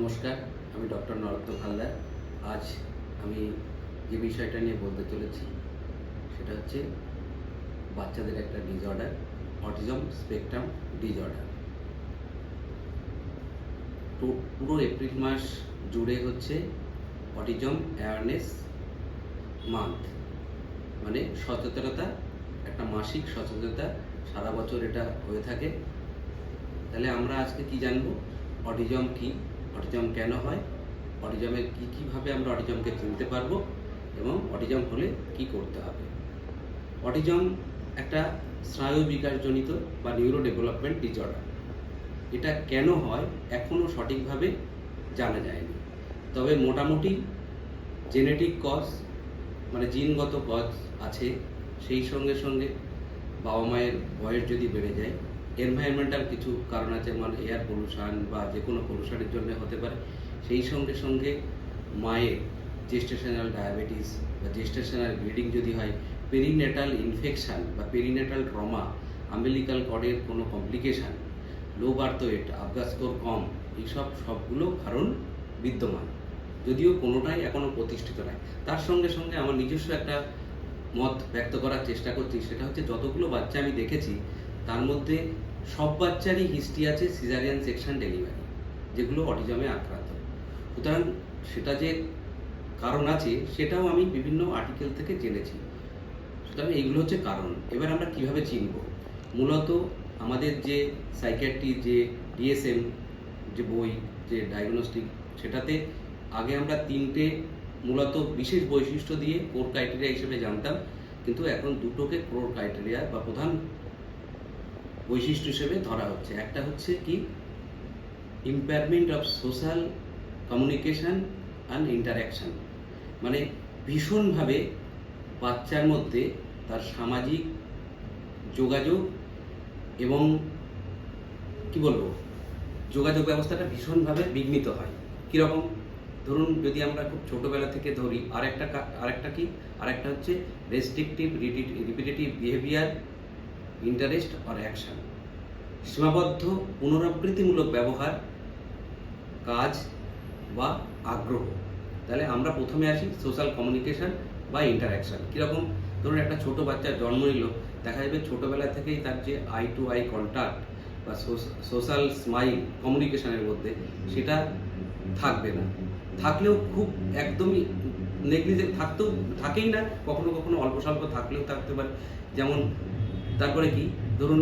নমস্কার, আমি ডক্টর নরোত্তম হালদার। আজ আমি যে বিষয়টা নিয়ে বলতে চলেছি, সেটা হচ্ছে বাচ্চাদের একটা ডিসঅর্ডার অটিজম স্পেকট্রাম ডিসঅর্ডার তো পুরো এপ্রিল মাস জুড়ে হচ্ছে অটিজম অ্যাওয়ারনেস মান্থ মানে সচেতনতা, একটা মাসিক সচেতনতা সারা বছর এটা হয়ে থাকে। তাহলে আমরা আজকে কি জানব? অটিজম কি? অটিজম কেন হয়? অটিজমের কি কীভাবে আমরা অটিজমকে চিনতে পারব? এবং অটিজম হলে কি করতে হবে? অটিজম একটা স্নায়ু বিকাশজনিত বা নিউরো ডেভেলপমেন্ট ডিসঅর্ডার এটা কেন হয় এখনও সঠিকভাবে জানা যায়নি। তবে মোটামুটি জেনেটিক কজ মানে জিনগত কজ আছে। সেই সঙ্গে সঙ্গে বাবা মায়ের বয়স যদি বেড়ে যায় এনভায়রনমেন্টাল কিছু কারণ আছে মানে এয়ার পলিউশন বা যে কোনো পলিউশনের জন্য হতে পারে। সেই সঙ্গে সঙ্গে মায়ের জেস্টেশনাল ডায়াবেটিস বা জেস্টেশনাল ব্লিডিং যদি হয় পেরিনেটাল ইনফেকশান বা পেরিনেটাল ট্রমা আম্বিলিকাল কর্ডের কোনো complication low birth weight Apgar score কম, এইসব সবগুলো কারণ বিদ্যমান। যদিও কোনোটাই এখনও প্রতিষ্ঠিত নয় তার সঙ্গে সঙ্গে আমার নিজস্ব একটা মত ব্যক্ত করার চেষ্টা করছি, সেটা হচ্ছে যতগুলো বাচ্চা আমি দেখেছি, তার মধ্যে সব বাচ্চারই হিস্ট্রি আছে সিজারিয়ান সেকশন ডেলিভারি যেগুলো অটিজমে আক্রান্ত। সুতরাং সেটা যে কারণ আছে, সেটাও আমি বিভিন্ন আর্টিকেল থেকে জেনেছি। সুতরাং এইগুলো হচ্ছে কারণ। এবার আমরা কীভাবে চিনব? মূলত আমাদের যে সাইকিয়াট্রি যে ডিএসএম যে বই, যে ডায়াগনস্টিক সেটাতে আগে আমরা তিনটে মূলত বিশেষ বৈশিষ্ট্য দিয়ে কোর ক্রাইটেরিয়া হিসেবে জানতাম। কিন্তু এখন দুটোকে কোর ক্রাইটেরিয়া বা প্রধান বৈশিষ্ট্য হিসেবে ধরা হচ্ছে। একটা হচ্ছে কি? Impairment of social communication and interaction মানে ভীষণভাবে বাচ্চার মধ্যে তার সামাজিক যোগাযোগ এবং কি বলব? যোগাযোগ ব্যবস্থাটা ভীষণভাবে বিঘ্নিত হয়। কীরকম? ধরুন যদি আমরা খুব ছোটোবেলা থেকে ধরি, আরেকটা আরেকটা কি? আরেকটা হচ্ছে restrictive repetitive behaviour interest or action সীমাবদ্ধ, পুনরাবৃত্তিমূলক ব্যবহার, কাজ বা আগ্রহ। তাহলে আমরা প্রথমে আসি সোশ্যাল কমিউনিকেশন বা ইন্টারাকশন কীরকম? ধরুন একটা ছোট বাচ্চা জন্ম নিল, দেখা যাবে ছোটোবেলা থেকেই তার যে আই টু আই কন্ট্যাক্ট বা সোশ্যাল স্মাইল কমিউনিকেশনের মধ্যে সেটা থাকবে না। থাকলেও খুব একদমই নেগলিজেন্ট থাকতেও, থাকেই না। কখনো কখনো অল্প স্বল্প থাকলেও থাকতে পারে। যেমন তারপরে কি? ধরুন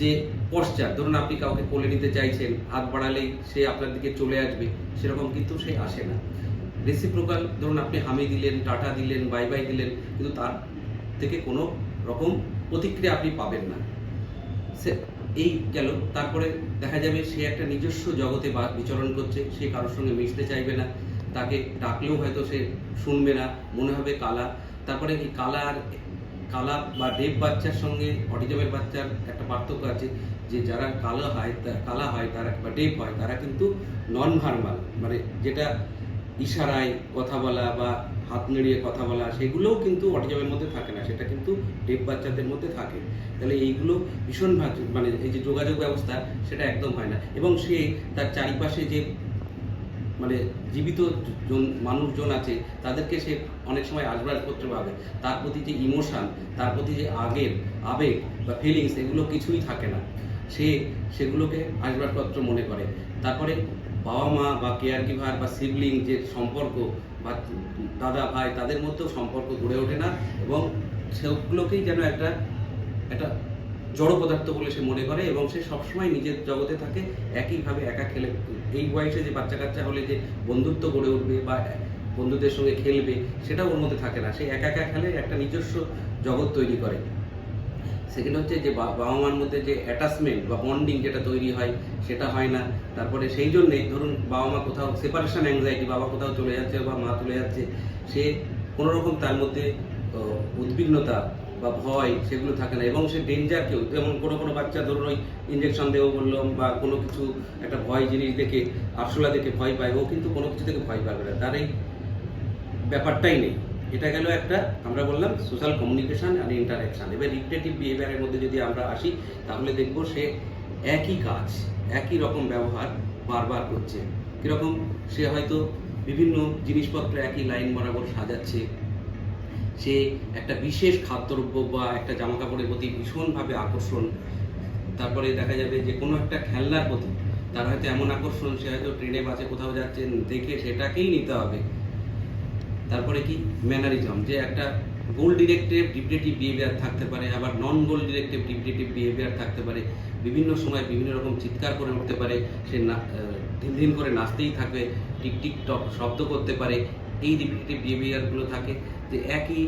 যে পশ্চাৎ ধরুন আপনি কাউকে কোলে নিতে চাইছেন, হাত বাড়ালেই সে আপনার দিকে চলে আসবে, সেরকম কিন্তু সে আসে না। রেসিপ্রোকাল ধরুন আপনি হামি দিলেন, টাটা দিলেন বাই বাই দিলেন, কিন্তু তার থেকে কোনো রকম প্রতিক্রিয়া আপনি পাবেন না। সে এই গেল, তারপরে দেখা যাবে সে একটা নিজস্ব জগতে বা বিচরণ করছে, সে কারোর সঙ্গে মিশতে চাইবে না, তাকে ডাকলেও হয়তো সে শুনবে না, মনে হবে কালা। তারপরে কি কালা আর কালা বা ডেভ বাচ্চার সঙ্গে অটিজমের বাচ্চার একটা পার্থক্য আছে যে যারা কালো হয় কালা হয়, তারা বা ডেভ হয়, তারা কিন্তু নন ভার্মাল মানে যেটা ইশারায় কথা বলা বা হাত নেড়িয়ে কথা বলা, সেগুলোও কিন্তু অটিজমের মধ্যে থাকে না, সেটা কিন্তু ডেভ বাচ্চাদের মধ্যে থাকে। তাহলে এইগুলো ভীষণ মানে এই যে যোগাযোগ ব্যবস্থা, সেটা একদম হয় না। এবং সে তার চারিপাশে যে মানে জীবিত জন, মানুষজন আছে, তাদেরকে সে অনেক সময় আসবাবপত্র পাবে তার প্রতি যে ইমোশান তার প্রতি যে আগের আবেগ বা ফিলিংস এগুলো কিছুই থাকে না। সে সেগুলোকে আসবাবপত্র মনে করে। তারপরে বাবা মা বা কেয়ার গিভার বা সিবলিং যে সম্পর্ক বা দাদা ভাই, তাদের মধ্যেও সম্পর্ক গড়ে ওঠে না এবং সেগুলোকেই যেন একটা একটা জড় পদার্থ বলে সে মনে করে এবং সে সবসময় নিজের জগতে থাকে, একইভাবে একা খেলে। এই বয়সে যে বাচ্চা কাচ্চা হলে যে বন্ধুত্ব গড়ে উঠবে বা বন্ধুদের সঙ্গে খেলবে সেটা ওর মধ্যে থাকে না। সে একা একা খেলে একটা নিজস্ব জগৎ তৈরি করে। সেকেন্ড হচ্ছে যে বাবা মার মধ্যে যে অ্যাটাচমেন্ট বা বন্ডিং যেটা তৈরি হয়, সেটা হয় না। তারপরে সেই জন্যেই ধরুন বাবা মা কোথাও সেপারেশন অ্যাংজাইটি বাবা কোথাও চলে যাচ্ছে বা মা চলে যাচ্ছে, সে কোনো রকম তার মধ্যে উদ্বিগ্নতা বা ভয় সেগুলো থাকে না। এবং সে ডেঞ্জার কেউ, যেমন কোনো কোনো বাচ্চা ধরুন ওই ইঞ্জেকশন দেবো বললাম বা কোনো কিছু, একটা ভয় জিনিস দেখে আরশোলা দেখে ভয় পায়, ও কিন্তু কোনো কিছু থেকে ভয় পাবে না। তার এই ব্যাপারটাই নেই। এটা গেল একটা, আমরা বললাম সোশ্যাল কমিউনিকেশন আর ইন্টারাকশন এবার রিপিটেটিভ বিহেভিয়ারের মধ্যে যদি আমরা আসি, তাহলে দেখব সে একই কাজ, একই রকম ব্যবহার বারবার করছে। কীরকম? সে হয়তো বিভিন্ন জিনিসপত্র একই লাইন বরাবর সাজাচ্ছে সে একটা বিশেষ খাদ্যদ্রব্য বা একটা জামা কাপড়ের প্রতি ভীষণভাবে আকর্ষণ। তারপরে দেখা যাবে যে কোনো একটা খেলনার প্রতি তার হয়তো এমন আকর্ষণ, সে হয়তো ট্রেনে, বাসে কোথাও যাচ্ছেন, দেখে সেটাকেই নিতে হবে। তারপরে কি? ম্যানারিজম, যে একটা গোল ডিরেক্টিভ ডিপ্রেটিভ বিহেভিয়ার থাকতে পারে, আবার নন গোল ডিরেক্টিভ ডিপ্রেটিভ বিহেভিয়ার থাকতে পারে। বিভিন্ন সময় বিভিন্ন রকম চিৎকার করে উঠতে পারে, সে দিন দিন করে নাচতেই থাকবে, টিক টিক টক শব্দ করতে পারে। এই ডিপ্রেটিভ বিহেভিয়ারগুলো থাকে। যে একই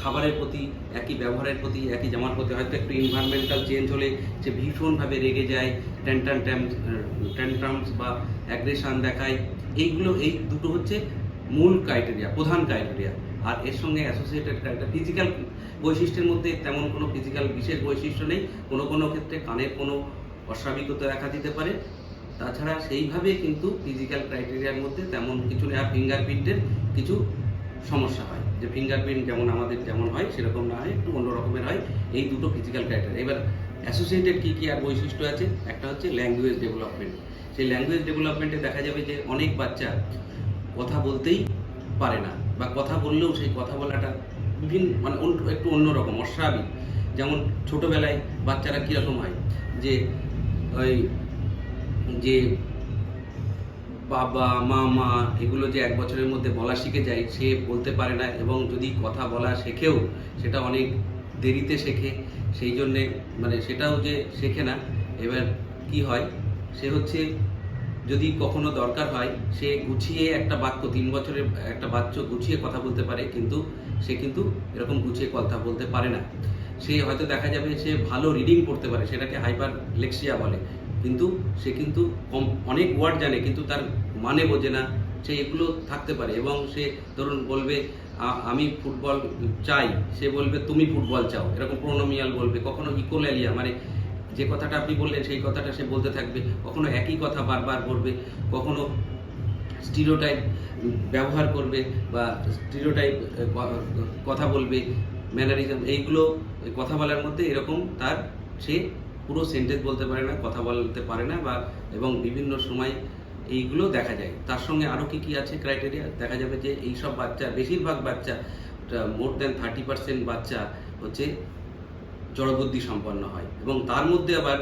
খাবারের প্রতি, একই ব্যবহারের প্রতি, একই জামার প্রতি হয়তো একটু এনভায়রনমেন্টাল চেঞ্জ হলে সে ভীষণভাবে রেগে যায় ট্যান্টান ট্যান্ট্রামস বা অ্যাগ্রেশন দেখায়, এইগুলো, এই দুটো হচ্ছে মূল ক্রাইটেরিয়া প্রধান ক্রাইটেরিয়া আর এর সঙ্গে অ্যাসোসিয়েটেড ক্রাইটেরিয়া ফিজিক্যাল বৈশিষ্ট্যের মধ্যে তেমন কোনো ফিজিক্যাল বিশেষ বৈশিষ্ট্য নেই। কোনো কোনো ক্ষেত্রে কানের কোনো অস্বাভাবিকতা দেখা দিতে পারে। তাছাড়া সেইভাবে কিন্তু ফিজিক্যাল ক্রাইটেরিয়ার মধ্যে তেমন কিছু নেই আর ফিঙ্গারপ্রিন্টের কিছু সমস্যা হয়। যে ফিঙ্গারপ্রিন্ট যেমন আমাদের যেমন হয়, সেরকম না হয়, একটু অন্য রকমের হয়। এই দুটো ফিজিক্যাল ক্রাইটেরিয়া এবার অ্যাসোসিয়েটেড কী কী আর বৈশিষ্ট্য আছে? একটা হচ্ছে ল্যাঙ্গুয়েজ ডেভেলপমেন্ট সেই ল্যাঙ্গুয়েজ ডেভেলপমেন্টে দেখা যাবে যে অনেক বাচ্চা কথা বলতেই পারে না, বা কথা বললেও সেই কথা বলাটা বিভিন্ন মানে একটু অন্যরকম, অস্বাভাবিক। যেমন ছোটোবেলায় বাচ্চারা কীরকম হয়? যে ওই, যে বাবা, মামা, এগুলো যে এক বছরের মধ্যে বলা শিখে যায়, সে বলতে পারে না এবং যদি কথা বলা শেখেও, সেটা অনেক দেরিতে শেখে। সেই জন্যে মানে সেটাও যে শেখে না, এবার কি হয়? সে হচ্ছে যদি কখনো দরকার হয়, সে গুছিয়ে একটা বাক্য, তিন বছরের একটা বাচ্চা গুছিয়ে কথা বলতে পারে, কিন্তু সে কিন্তু এরকম গুছিয়ে কথা বলতে পারে না। সে হয়তো দেখা যাবে সে ভালো রিডিং পড়তে পারে, সেটাকে হাইপার লেক্সিয়া বলে। কিন্তু সে কিন্তু কম, অনেক ওয়ার্ড জানে, কিন্তু তার মানে বোঝে না, সে এগুলো থাকতে পারে। এবং সে ধরুন বলবে আমি ফুটবল চাই। সে বলবে, তুমি ফুটবল চাও। এরকম প্রোনোমিয়াল বলবে, কখনো ইকোলালিয়া মানে যে কথাটা আপনি বললেন, সেই কথাটা সে বলতে থাকবে, কখনো একই কথা বারবার বলবে, কখনো স্টিরিওটাইপ ব্যবহার করবে বা স্টিরিওটাইপ কথা বলবে ম্যানারিজম এইগুলো কথা বলার মধ্যে এরকম তার সে পুরো সেন্টেন্স বলতে পারে না, কথা বলতে পারে না বা, এবং বিভিন্ন সময় এইগুলো দেখা যায়। তার সঙ্গে আরও কি কি আছে ক্রাইটেরিয়া দেখা যাবে যে এই সব বাচ্চা, বেশিরভাগ বাচ্চা মোর দ্যান থার্টি পার্সেন্ট বাচ্চা হচ্ছে জড়বুদ্ধি সম্পন্ন হয়। এবং তার মধ্যে আবার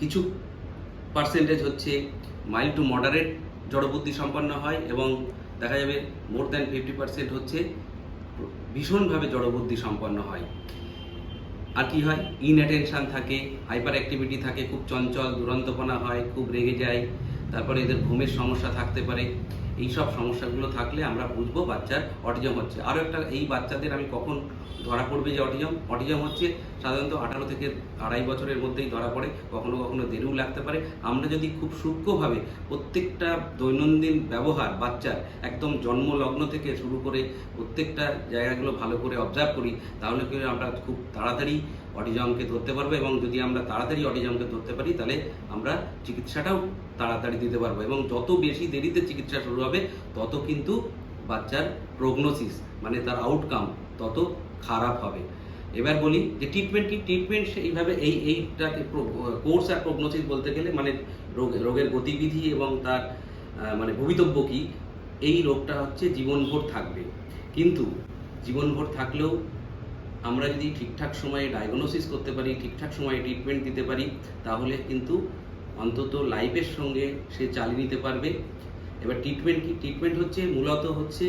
কিছু পার্সেন্টেজ হচ্ছে মাইল্ড টু মডারেট জড়বুদ্ধি সম্পন্ন হয় এবং দেখা যাবে মোর দ্যান ফিফটি পার্সেন্ট হচ্ছে ভীষণভাবে জড়বুদ্ধি সম্পন্ন হয়। আর কি হয়? ইনঅ্যাটেনশান থাকে হাইপার অ্যাক্টিভিটি থাকে, খুব চঞ্চল, দুরন্তপনা হয়, খুব রেগে যায়, তারপরে এদের ঘুমের সমস্যা থাকতে পারে। এই সব সমস্যাগুলো থাকলে আমরা বুঝব বাচ্চার অটিজম হচ্ছে। আরও একটা, এই বাচ্চাদের আমি কখন ধরা পড়বে যে অটিজম? অটিজম হচ্ছে সাধারণত আঠারো থেকে আড়াই বছরের মধ্যেই ধরা পড়ে, কখনো কখনো দেরিও লাগতে পারে। আমরা যদি খুব সূক্ষ্মভাবে প্রত্যেকটা দৈনন্দিন ব্যবহার বাচ্চার, একদম জন্মলগ্ন থেকে শুরু করে প্রত্যেকটা জায়গাগুলো ভালো করে অবজার্ভ করি, তাহলে কি হয় আমরা খুব তাড়াতাড়ি অটিজমকে ধরতে পারব এবং যদি আমরা তাড়াতাড়ি অটিজমকে ধরতে পারি, তাহলে আমরা চিকিৎসাটাও তাড়াতাড়ি দিতে পারব। এবং যত বেশি দেরিতে চিকিৎসা শুরু হবে, তত কিন্তু বাচ্চার প্রগনোসিস মানে তার আউটকাম তত খারাপ হবে। এবার বলি যে ট্রিটমেন্ট কি? ট্রিটমেন্ট এইভাবে এই, এইটাকে কোর্স আর প্রগনোসিস বলতে গেলে মানে রোগ, রোগের গতিবিধি এবং তার মানে ভবিতব্য কি? এই রোগটা হচ্ছে জীবনভর থাকবে। কিন্তু জীবনভর থাকলেও আমরা যদি ঠিকঠাক সময়ে ডায়াগনোসিস করতে পারি, ঠিকঠাক সময়ে ট্রিটমেন্ট দিতে পারি, তাহলে কিন্তু অন্তত লাইফের সঙ্গে সে চালিয়ে নিতে পারবে। এবার ট্রিটমেন্ট কি? ট্রিটমেন্ট হচ্ছে, মূলত হচ্ছে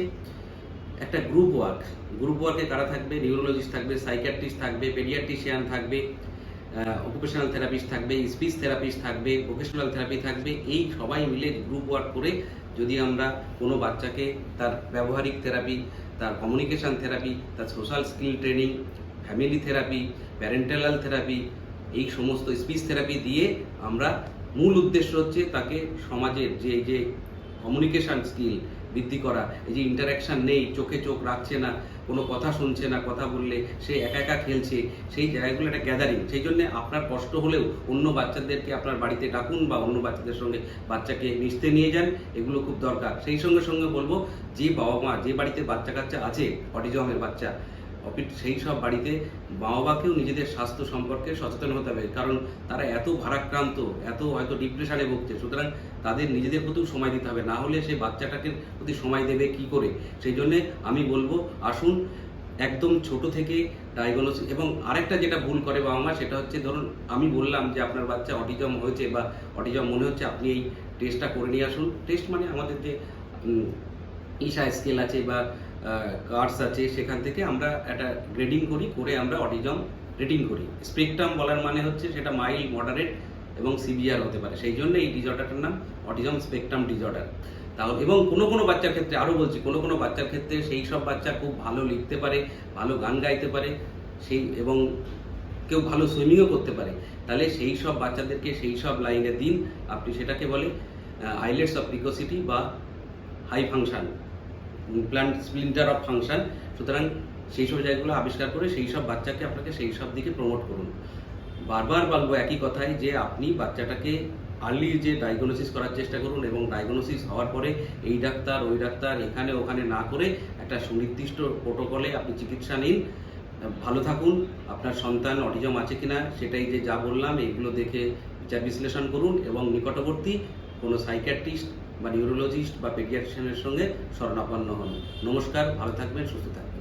একটা গ্রুপ ওয়ার্ক গ্রুপ ওয়ার্কে কারা থাকবে? নিউরোলজিস্ট থাকবে সাইকিয়াট্রিস্ট থাকবে পেডিয়াট্রিশিয়ান থাকবে অকুপেশনাল থেরাপিস্ট থাকবে স্পিচ থেরাপিস্ট থাকবে ভোকেশনাল থেরাপি থাকবে, এই সবাই মিলে গ্রুপ ওয়ার্ক করে যদি আমরা কোনো বাচ্চাকে তার ব্যবহারিক থেরাপি, তার কমিউনিকেশান থেরাপি, তার social skill training family therapy parental therapy, এই সমস্ত স্পিচ থেরাপি দিয়ে আমরা মূল উদ্দেশ্য হচ্ছে তাকে সমাজের যে যে কমিউনিকেশান স্কিল বৃদ্ধি করা, এই যে ইন্টারাকশান নেই, চোখে চোখ রাখছে না, কোনো কথা শুনছে না, কথা বললে সে একা একা খেলছে, সেই জায়গাগুলো একটা গ্যাদারিং সেই জন্য আপনার কষ্ট হলেও অন্য বাচ্চাদেরকে আপনার বাড়িতে ডাকুন বা অন্য বাচ্চাদের সঙ্গে বাচ্চাকে মিশতে নিয়ে যান, এগুলো খুব দরকার। সেই সঙ্গে সঙ্গে বলব, যে বাবা মা, যে বাড়িতে বাচ্চা কাচ্চা আছে, অটিজমের বাচ্চা সেই সব বাড়িতে মা বাবাকেও নিজেদের স্বাস্থ্য সম্পর্কে সচেতন হতে হবে, কারণ তারা এত ভারাক্রান্ত, এত হয়তো ডিপ্রেশনে ভুগছে। সুতরাং তাদের নিজেদের প্রতিও সময় দিতে হবে, না হলে সেই বাচ্চাটাকে প্রতি সময় দেবে কি করে? সেই জন্যে আমি বলব, আসুন একদম ছোট থেকে ডায়াগনোসিস এবং আরেকটা যেটা ভুল করে বাবা মা সেটা হচ্ছে, ধরুন আমি বললাম যে আপনার বাচ্চা অটিজম হয়েছে বা অটিজম মনে হচ্ছে, আপনি এই টেস্টটা করে নিয়ে আসুন। টেস্ট মানে আমাদের যে ঈশা স্কেল আছে বা কার্ডস আছে, সেখান থেকে আমরা একটা গ্রেডিং করি, করে আমরা অটিজম রেটিং করি। স্পেকট্রাম বলার মানে হচ্ছে সেটা মাইল্ড মডারেট এবং সিভিয়ার হতে পারে। সেই জন্য এই ডিজর্ডারটার নাম অটিজম স্পেকট্রাম ডিজর্ডার তাহলে এবং কোনো কোনো বাচ্চার ক্ষেত্রে, আরও বলছি, কোনো কোনো বাচ্চার ক্ষেত্রে সেই সব বাচ্চা খুব ভালো লিখতে পারে, ভালো গান গাইতে পারে, সেই এবং কেউ ভালো সুইমিংও করতে পারে। তাহলে সেই সব বাচ্চাদেরকে সেই সব লাইনে দিন। আপনি সেটাকে বলে আইলেটস অফ প্রিকোসিটি বা high function plant splinter of function সুতরাং সেই সব জায়গাগুলো আবিষ্কার করে সেই সব বাচ্চাকে আপনাকে সেই সব দিকে প্রমোট করুন। বারবার বলব একই কথাই যে আপনি বাচ্চাটাকে আর্লি যে ডায়াগনোসিস করার চেষ্টা করুন এবং ডায়াগনোসিস হওয়ার পরে এই ডাক্তার, ওই ডাক্তার, এখানে, ওখানে না করে একটা সুনির্দিষ্ট প্রোটোকলে আপনি চিকিৎসা নিন। ভালো থাকুন। আপনার সন্তান অটিজম আছে কিনা সেটাই যে যা বললাম, এগুলো দেখে বিচার বিশ্লেষণ করুন এবং নিকটবর্তী কোনো সাইকিয়াট্রিস্ট বা নিউরোলজিস্ট বা পেডিয়াট্রিশিয়ানের সঙ্গে শরণাপন্ন হন। নমস্কার ভালো থাকবেন সুস্থ থাকবেন।